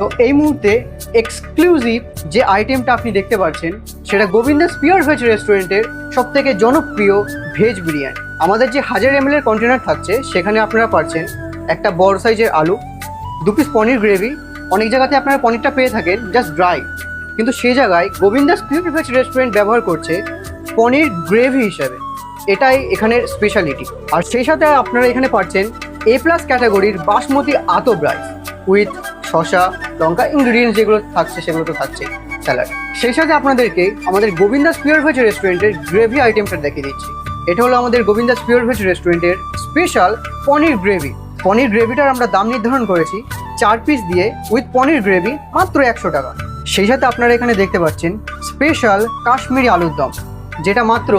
তো এই মুহূর্তে এক্সক্লুসিভ যে আইটেমটা আপনি দেখতে পাচ্ছেন, সেটা গোবিন্দাস পিওর ভেজ রেস্টুরেন্টের সব থেকে জনপ্রিয় ভেজ বিরিয়ানি। আমাদের যে হাজার এম এর কন্টেনার থাকছে, সেখানে আপনারা পাচ্ছেন একটা বড় সাইজের আলু, দু পিস পনির গ্রেভি অনেক জায়গাতে আপনারা পনিরটা পেয়ে থাকেন জাস্ট ড্রাই কিন্তু সেই জায়গায় গোবিন্দাস পিওর ভেজ রেস্টুরেন্ট ব্যবহার করছে পনির গ্রেভি হিসাবে। এটাই এখানের স্পেশালিটি আর সেই সাথে আপনারা এখানে পাচ্ছেন এ প্লাস ক্যাটাগরির বাসমতি আতব রাইস উইথ শশা লঙ্কা ইনগ্রিডিয়েন্টস যেগুলো থাকছে, সেগুলো তো থাকছে স্যালাড সেই সাথে আপনাদেরকে আমাদের গোবিন্দাস পিওর ভেজ রেস্টুরেন্টের গ্রেভি আইটেমটা দেখিয়ে দিচ্ছি। এটা হলো আমাদের গোবিন্দাস পিওর ভেজ রেস্টুরেন্টের স্পেশাল পনির গ্রেভি পনির গ্রেভিটার আমরা দাম নির্ধারণ করেছি চার পিস দিয়ে উইথ পনির গ্রেভি মাত্র একশো টাকা। সেই সাথে আপনারা এখানে দেখতে পাচ্ছেন স্পেশাল কাশ্মীরি আলুর দম, যেটা মাত্র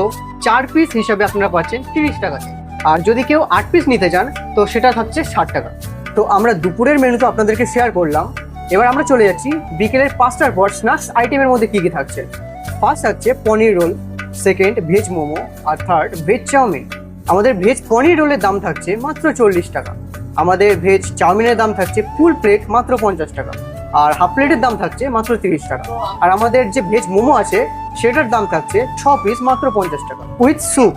চার পিস হিসাবে আপনারা পাচ্ছেন তিরিশ টাকাতে আর যদি কেউ আট পিস নিতে চান, তো সেটা থাকছে ষাট টাকা। তো আমরা দুপুরের মেনু তো আপনাদেরকে শেয়ার করলাম। এবার আমরা চলে যাচ্ছি বিকেলের পাঁচটার পর স্ন্যাক্স আইটেমের মধ্যে কী কী থাকছে? ফার্স্ট থাকছে paneer roll second veg momo, আর থার্ড ভেজ চাউমিন। আমাদের ভেজ পনির রোলের দাম থাকছে মাত্র চল্লিশ টাকা। আমাদের ভেজ চাউমিনের দাম থাকছে ফুল প্লেট মাত্র পঞ্চাশ টাকা। আর হাফ প্লেটের দাম থাকছে মাত্র তিরিশ টাকা। আর আমাদের যে ভেজ মোমো আছে, সেটার দাম থাকছে ছ পিস মাত্র পঞ্চাশ টাকা। উইথ স্যুপ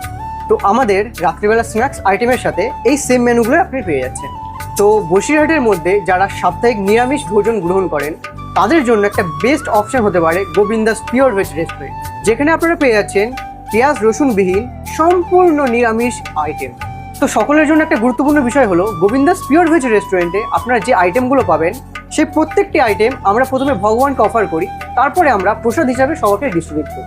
তো আমাদের রাত্রিবেলা স্ন্যাক্স আইটেমের সাথে এই সেম মেনুগুলো আপনি পেয়ে যাচ্ছেন। তো বসিরহাটের মধ্যে যারা সাপ্তাহিক নিরামিষ ভোজন গ্রহণ করেন, তাদের জন্য একটা বেস্ট অপশন হতে পারে গোবিন্দাস পিওর ভেজ রেস্টুরেন্ট যেখানে আপনারা পেয়ে যাচ্ছেন পেঁয়াজ রসুনবিহীন সম্পূর্ণ নিরামিষ আইটেম তো সকলের জন্য একটা গুরুত্বপূর্ণ বিষয় হলো, গোবিন্দাস পিওর ভেজ রেস্টুরেন্টে আপনারা যে আইটেমগুলো পাবেন, সেই প্রত্যেকটি আইটেম আমরা প্রথমে ভগবানকে অফার করি, তারপরে আমরা প্রসাদ হিসাবে সবাইকে ডিস্ট্রিবিউট করি।